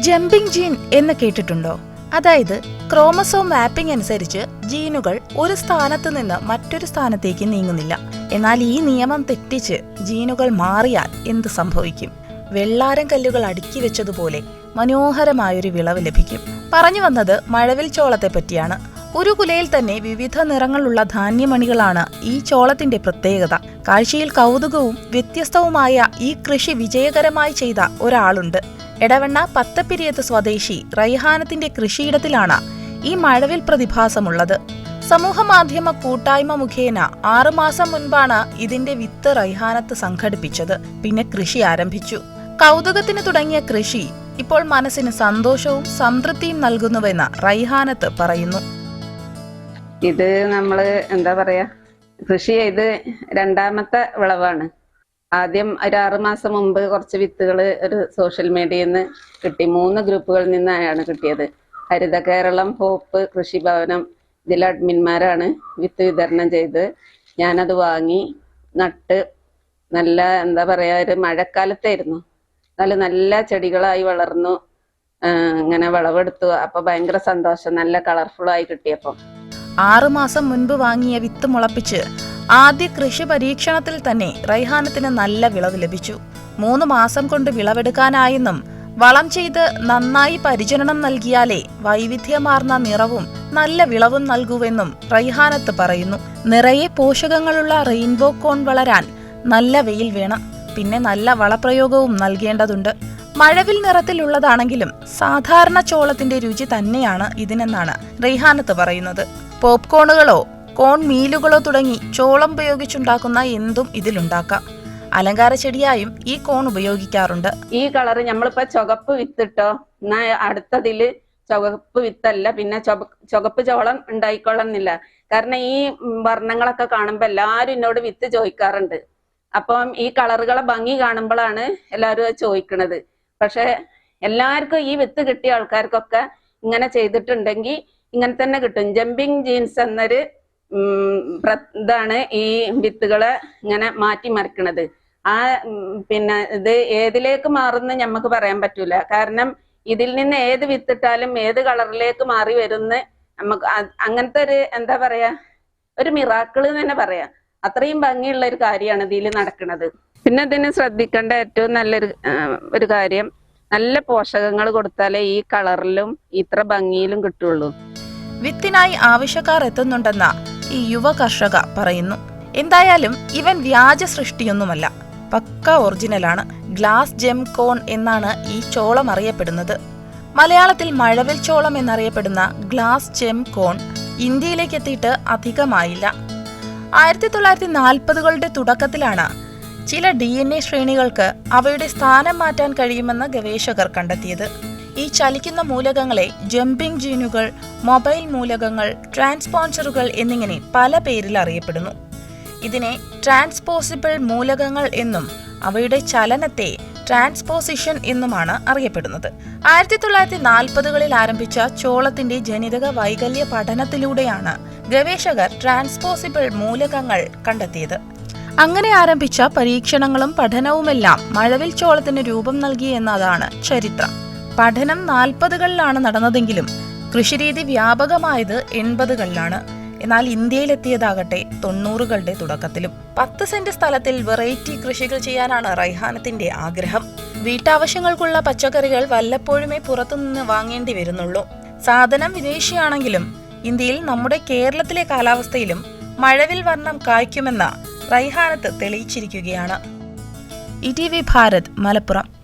Jumping gene എന്ന് കേട്ടിട്ടുണ്ടോ? അതായത് ക്രോമസോം മാപ്പിംഗ് അനുസരിച്ച് ജീനുകൾ ഒരു സ്ഥാനത്ത് നിന്ന് മറ്റൊരു സ്ഥാനത്തേക്ക് നീങ്ങുന്നില്ല. എന്നാൽ ഈ നിയമം തെറ്റിച്ച് ജീനുകൾ മാറിയാൽ എന്ത് സംഭവിക്കും? വെള്ളാരം കല്ലുകൾ അടുക്കി വെച്ചതുപോലെ മനോഹരമായൊരു വിളവ് ലഭിക്കും. പറഞ്ഞു വന്നത് മഴവിൽ ചോളത്തെ പറ്റിയാണ്. ഒരു കുലയിൽ തന്നെ വിവിധ നിറങ്ങളുള്ള ധാന്യമണികളാണ് ഈ ചോളത്തിന്റെ പ്രത്യേകത. കാഴ്ചയിൽ കൗതുകവും വ്യത്യസ്തവുമായ ഈ കൃഷി വിജയകരമായി ചെയ്ത ഒരാളുണ്ട്. എടവണ്ണ പത്തപ്പിരിയത്ത് സ്വദേശി റൈഹാനത്തിന്റെ കൃഷിയിടത്തിലാണ് ഈ മഴവിൽ പ്രതിഭാസമുള്ളത്. സമൂഹമാധ്യമ കൂട്ടായ്മ മുഖേന ആറുമാസം മുൻപാണ് ഇതിന്റെ വിത്ത് റൈഹാനത്ത് സംഘടിപ്പിച്ചത്. പിന്നെ കൃഷി ആരംഭിച്ചു. കൗതുകത്തിന് തുടങ്ങിയ കൃഷി ഇപ്പോൾ മനസ്സിന് സന്തോഷവും സംതൃപ്തിയും നൽകുന്നുവെന്ന് റൈഹാനത്ത് പറയുന്നു. ഇത് നമ്മൾ എന്താ പറയാ കൃഷി ചെയ്ത് രണ്ടാമത്തെ വിളവാണ്. ആദ്യം ഒരു ആറ് മാസം മുമ്പ് കുറച്ച് വിത്തുകൾ ഒരു സോഷ്യൽ മീഡിയയിൽ നിന്ന് കിട്ടി. മൂന്ന് ഗ്രൂപ്പുകളിൽ നിന്നാണ് കിട്ടിയത്. ഹരിത കേരളം ഹോപ്പ് കൃഷിഭവനം ഇതിലെ അഡ്മിന്മാരാണ് വിത്ത് വിതരണം ചെയ്ത്. ഞാനത് വാങ്ങി. നട്ട് നല്ല എന്താ പറയാ ഒരു മഴക്കാലത്തായിരുന്നു. നല്ല നല്ല ചെടികളായി വളർന്നു. ഇങ്ങനെ വിളവെടുത്തു. അപ്പൊ ഭയങ്കര സന്തോഷം. നല്ല കളർഫുൾ ആയി കിട്ടിയപ്പം. ആറുമാസം മുൻപ് വാങ്ങിയ വിത്ത് മുളപ്പിച്ച് ആദ്യ കൃഷി പരീക്ഷണത്തിൽ തന്നെ റൈഹാനത്തിന് നല്ല വിളവ് ലഭിച്ചു. മൂന്ന് മാസം കൊണ്ട് വിളവെടുക്കാനായെന്നും വളം ചെയ്ത് നന്നായി പരിചരണം നൽകിയാലേ വൈവിധ്യമാർന്ന നിറവും നല്ല വിളവും നൽകൂവെന്നും റൈഹാനത്ത് പറയുന്നു. നിറയെ പോഷകങ്ങളുള്ള റെയിൻബോ കോൺ വളരാൻ നല്ല വെയിൽ വേണം. പിന്നെ നല്ല വളപ്രയോഗവും നൽകേണ്ടതുണ്ട്. മഴവിൽ നിറത്തിലുള്ളതാണെങ്കിലും സാധാരണ ചോളത്തിന്റെ രുചി തന്നെയാണ് ഇതിനെന്നാണ് റെയ്ഹാനത്ത് പറയുന്നത്. പോപ്കോണുകളോ കോൺ മീലുകളോ തുടങ്ങി ചോളം ഉപയോഗിച്ചുണ്ടാക്കുന്ന എന്തും ഇതിലുണ്ടാക്കാം. അലങ്കാര ചെടിയായും ഈ കോൺ ഉപയോഗിക്കാറുണ്ട്. ഈ കളറ് നമ്മളിപ്പോ ചുവപ്പ് വിത്തിട്ടോ എന്നാ അടുത്തതിൽ ചുവപ്പ് വിത്തല്ല പിന്നെ ചുവ- ചുവപ്പ് ചോളം ഉണ്ടായിക്കൊള്ളുന്നില്ല. കാരണം ഈ വർണങ്ങളൊക്കെ കാണുമ്പോ എല്ലാരും എന്നോട് വിത്ത് ചോദിക്കാറുണ്ട്. അപ്പം ഈ കളറുകളെ ഭംഗി കാണുമ്പോഴാണ് എല്ലാരും ചോദിക്കണത്. പക്ഷെ എല്ലാവർക്കും ഈ വിത്ത് കിട്ടിയ ആൾക്കാർക്കൊക്കെ ഇങ്ങനെ ചെയ്തിട്ടുണ്ടെങ്കിൽ ഇങ്ങനെ തന്നെ കിട്ടും. ജമ്പിങ് ജീൻസ് എന്നൊരു ഇതാണ് ഈ വിത്തുകളെ ഇങ്ങനെ മാറ്റി മറിക്കണത്. ആ പിന്നെ ഇത് ഏതിലേക്ക് മാറുന്ന നമുക്ക് പറയാൻ പറ്റൂല. കാരണം ഇതിൽ നിന്ന് ഏത് വിത്തിട്ടാലും ഏത് കളറിലേക്ക് മാറി വരുന്ന നമുക്ക് അങ്ങനത്തെ ഒരു എന്താ പറയാ ഒരു മിറാക്കിൾ തന്നെ പറയാം. അത്രയും ഭംഗിയുള്ള ഒരു കാര്യമാണ് ഇതിൽ നടക്കുന്നത് പിന്നെ ഇതിന് ശ്രദ്ധിക്കേണ്ട ഏറ്റവും നല്ലൊരു ഒരു കാര്യം നല്ല പോഷകങ്ങൾ കൊടുത്താലേ ഈ കളറിലും ഇത്ര ഭംഗിയിലും കിട്ടുള്ളൂ. വിത്തിനായി ആവശ്യക്കാർ എത്തുന്നുണ്ടെന്ന ഈ യുവ കർഷക പറയുന്നു. എന്തായാലും ഇവൻ വ്യാജ സൃഷ്ടിയൊന്നുമല്ല പക്ക ഒറിജിനലാണ്. ഗ്ലാസ് ജെം കോൺ എന്നാണ് ഈ ചോളം അറിയപ്പെടുന്നത്. മലയാളത്തിൽ മഴവിൽ ചോളം എന്നറിയപ്പെടുന്ന ഗ്ലാസ് ജെം കോൺ ഇന്ത്യയിലേക്ക് എത്തിയിട്ട് അധികമായില്ല. ആയിരത്തി തൊള്ളായിരത്തി നാൽപ്പതുകളുടെ തുടക്കത്തിലാണ് ചില ഡി എൻ എ ശ്രേണികൾക്ക് അവയുടെ സ്ഥാനം മാറ്റാൻ കഴിയുമെന്ന് ഗവേഷകർ കണ്ടെത്തിയത്. ഈ ചലിക്കുന്ന മൂലകങ്ങളെ ജമ്പിംഗ് ജീനുകൾ മൊബൈൽ മൂലകങ്ങൾ ട്രാൻസ്പോൺസറുകൾ എന്നിങ്ങനെ പല പേരിൽ അറിയപ്പെടുന്നു. ഇതിനെ ട്രാൻസ്പോസിബിൾ മൂലകങ്ങൾ എന്നും അവയുടെ ചലനത്തെ ട്രാൻസ്പോസിഷൻ എന്നുമാണ് അറിയപ്പെടുന്നത്. ആയിരത്തി തൊള്ളായിരത്തി നാൽപ്പതുകളിൽ ആരംഭിച്ച ചോളത്തിന്റെ ജനിതക വൈകല്യ പഠനത്തിലൂടെയാണ് ഗവേഷകർ ട്രാൻസ്പോസിബിൾ മൂലകങ്ങൾ കണ്ടെത്തിയത്. അങ്ങനെ ആരംഭിച്ച പരീക്ഷണങ്ങളും പഠനവുമെല്ലാം മഴവിൽ ചോളത്തിന് രൂപം നൽകി എന്നതാണ് ചരിത്രം. പഠനം നാൽപ്പതുകളിലാണ് നടന്നതെങ്കിലും കൃഷിരീതി വ്യാപകമായത് എൺപതുകളിലാണ്. എന്നാൽ ഇന്ത്യയിലെത്തിയതാകട്ടെ തൊണ്ണൂറുകളുടെ തുടക്കത്തിലും. പത്ത് സെന്റ് സ്ഥലത്തിൽ വെറൈറ്റി കൃഷികൾ ചെയ്യാനാണ് റൈഹാനത്തിന്റെ ആഗ്രഹം. വീട്ടാവശ്യങ്ങൾക്കുള്ള പച്ചക്കറികൾ വല്ലപ്പോഴുമേ പുറത്തുനിന്ന് വാങ്ങേണ്ടി വരുന്നുള്ളൂ. സാധനം വിദേശിയാണെങ്കിലും ഇന്ത്യയിൽ നമ്മുടെ കേരളത്തിലെ കാലാവസ്ഥയിലും മഴവിൽ വർണം കായ്ക്കുമെന്ന Raihanath തെളിയിച്ചിരിക്കുകയാണ്. E T V Bharat Malappuram.